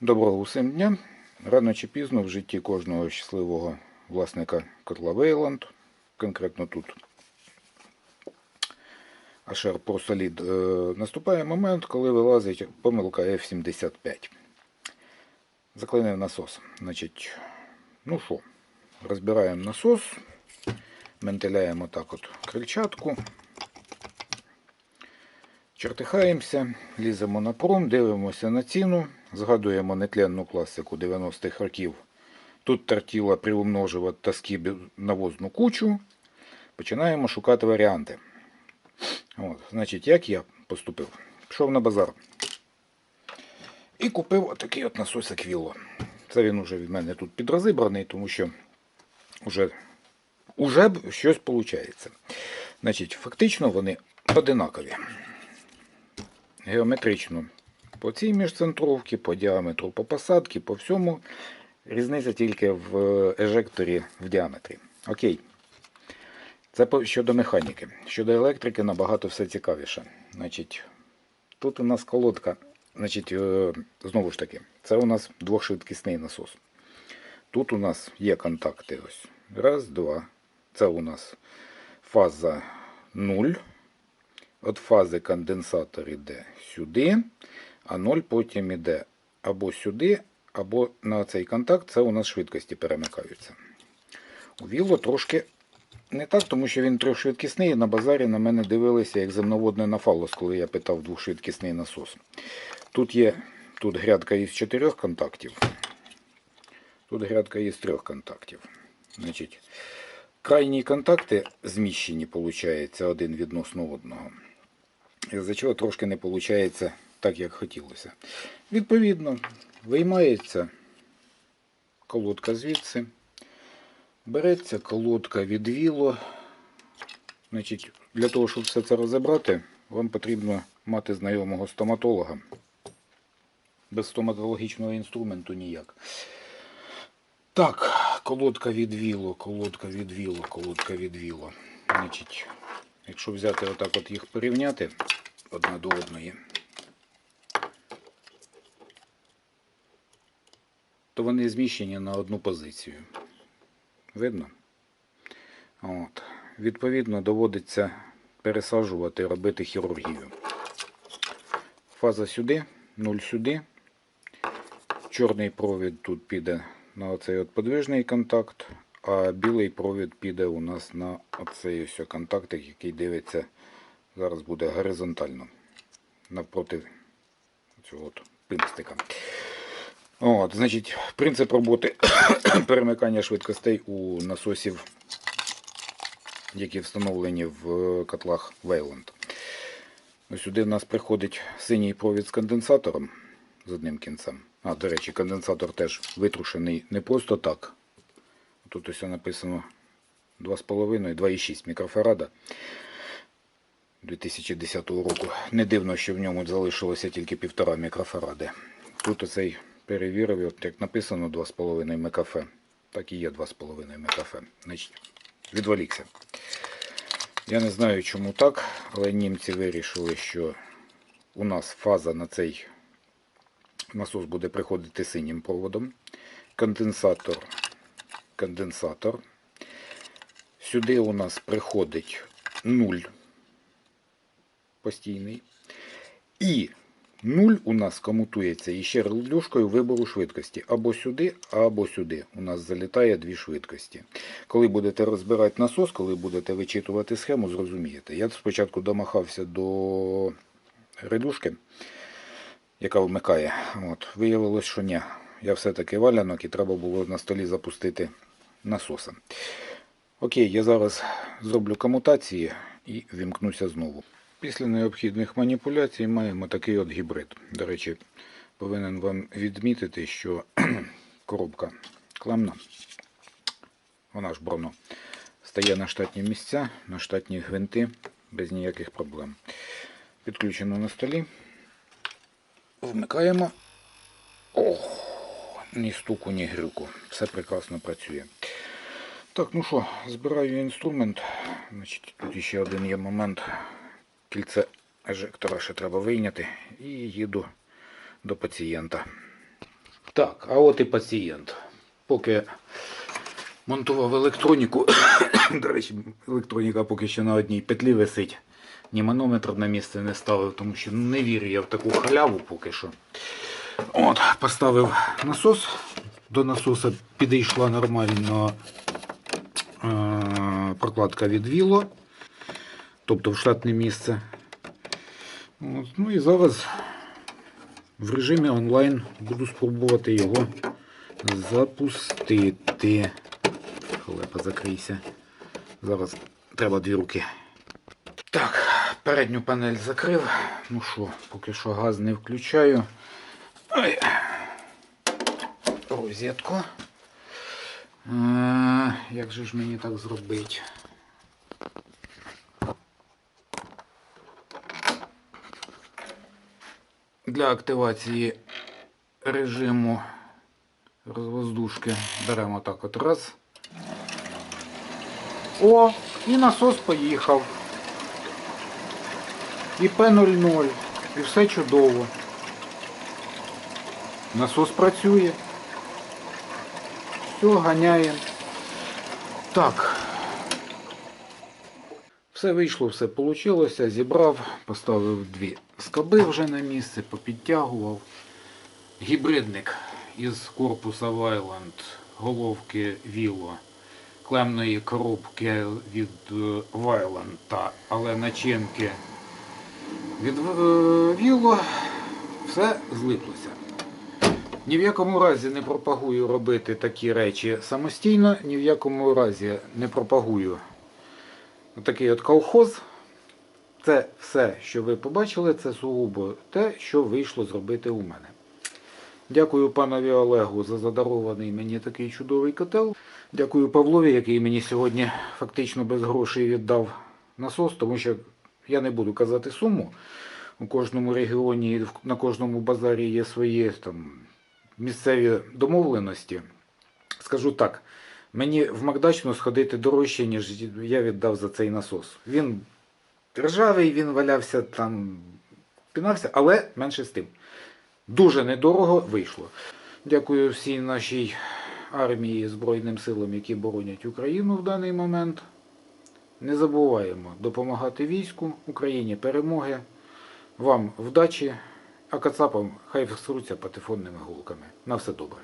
Доброго усім дня. Рано чи пізно в житті кожного щасливого власника котла Вейланд, конкретно тут Ашер ProSolid, е, наступає момент, коли вилазить помилка F75. Заклинив насос. Значить, ну що, розбираємо насос, ментиляємо так от крильчатку. Чертихаємося, ліземо на пром, дивимося на ціну, згадуємо нетленну класику 90-х років. Тут тертіла приумножувати та скіб навозну кучу. Починаємо шукати варіанти. От, значить, як я поступив? Пішов на базар. І купив отакий от насосик Вілло. Це він уже від мене тут підрозибраний, тому що вже, уже щось виходить. Значить, фактично вони одинакові геометрично по цій міжцентровці, по діаметру, по посадці, по всьому. Різниця тільки в ежекторі в діаметрі. Окей. Це щодо механіки. Щодо електрики набагато все цікавіше. Значить, тут у нас колодка. Значить, е, знову ж таки, це у нас двохшвидкісний насос. Тут у нас є контакти. Ось. Раз, два. Це у нас фаза 0. От фази конденсатор йде сюди, а 0 потім йде або сюди, або на цей контакт. Це у нас швидкості перемикаються. У Віло трошки не так, тому що він трьохшвидкісний. На базарі на мене дивилися як земноводне на фалос, коли я питав двохшвидкісний насос. Тут є тут грядка із чотирьох контактів. Тут грядка із трьох контактів. Значить, крайні контакти зміщені, виходить, один відносно одного. Із-за чого трошки не виходить так, як хотілося. Відповідно, виймається колодка звідси. Береться колодка від віло. Значить, для того, щоб все це розібрати, вам потрібно мати знайомого стоматолога. Без стоматологічного інструменту ніяк. Так, колодка від віло, колодка від віло, колодка від віло. Значить, якщо взяти отак от їх порівняти одна до одної, то вони зміщені на одну позицію. Видно? От. Відповідно, доводиться пересаджувати, робити хірургію. Фаза сюди, 0 сюди. Чорний провід тут піде на оцей от подвижний контакт, а білий провід піде у нас на оцей ось контактик, який дивиться, зараз буде горизонтально навпроти цього от пимстика. От, значить, принцип роботи перемикання швидкостей у насосів, які встановлені в котлах Wayland. Ось сюди в нас приходить синій провід з конденсатором з одним кінцем. А, до речі, конденсатор теж витрушений не просто так. Тут ось написано 2,5 2,6 мікрофарада 2010 року. Не дивно, що в ньому залишилося тільки 1,5 мікрофаради. Тут оцей перевірив, от як написано 2,5 МКФ. Так і є 2,5 МКФ. Значить, відволікся. Я не знаю, чому так, але німці вирішили, що у нас фаза на цей насос буде приходити синім проводом. Конденсатор. Конденсатор. Сюди у нас приходить 0 постійний. І 0 у нас комутується іще релюшкою вибору швидкості. Або сюди, або сюди. У нас залітає дві швидкості. Коли будете розбирати насос, коли будете вичитувати схему, зрозумієте. Я спочатку домахався до редушки, яка вмикає. От. Виявилось, що ні. Я все-таки валянок і треба було на столі запустити насоса. Окей, я зараз зроблю комутації і вімкнуся знову. Після необхідних маніпуляцій маємо такий от гібрид. До речі, повинен вам відмітити, що коробка кламна, вона ж броно, стає на штатні місця, на штатні гвинти без ніяких проблем. Підключено на столі. Вмикаємо. Ох, ні стуку, ні грюку. Все прекрасно працює. Так, ну що, збираю інструмент. Значить, тут ще один є момент. Кільце ежектора ще треба вийняти. І їду до пацієнта. Так, а от і пацієнт. Поки монтував електроніку, до речі, електроніка поки що на одній петлі висить. Ні манометр на місце не ставив, тому що не вірю я в таку халяву поки що. От, поставив насос. До насоса підійшла нормально е- прокладка від Віло, тобто в штатне місце. От, ну і зараз в режимі онлайн буду спробувати його запустити. Халепа, закрийся. Зараз треба дві руки. Так, передню панель закрив. Ну що, поки що газ не включаю. Ой. Розетку. Е, як же ж мені так зробити? Для активації режиму розвоздушки беремо так от раз. О, і насос поїхав. І П00. І все чудово. Насос працює. Все, ганяємо. Так. Все вийшло, все вийшло, зібрав, поставив дві скоби вже на місце, попідтягував. Гібридник із корпуса Вайланд, головки Віло, клемної коробки від е, Вайланд, але начинки від е, Віло все злиплося. Ні в якому разі не пропагую робити такі речі самостійно, ні в якому разі не пропагую такий от колхоз. Це все, що ви побачили, це сугубо те, що вийшло зробити у мене. Дякую панові Олегу за задарований мені такий чудовий котел. Дякую Павлові, який мені сьогодні фактично без грошей віддав насос, тому що я не буду казати суму. У кожному регіоні, на кожному базарі є свої там, місцеві домовленості. Скажу так, мені в Макдачну сходити дорожче, ніж я віддав за цей насос. Він ржавий, він валявся там, пінався, але менше з тим. Дуже недорого вийшло. Дякую всій нашій армії Збройним силам, які боронять Україну в даний момент. Не забуваємо допомагати війську, Україні перемоги, вам вдачі, а кацапам хай всруться патефонними гулками. На все добре.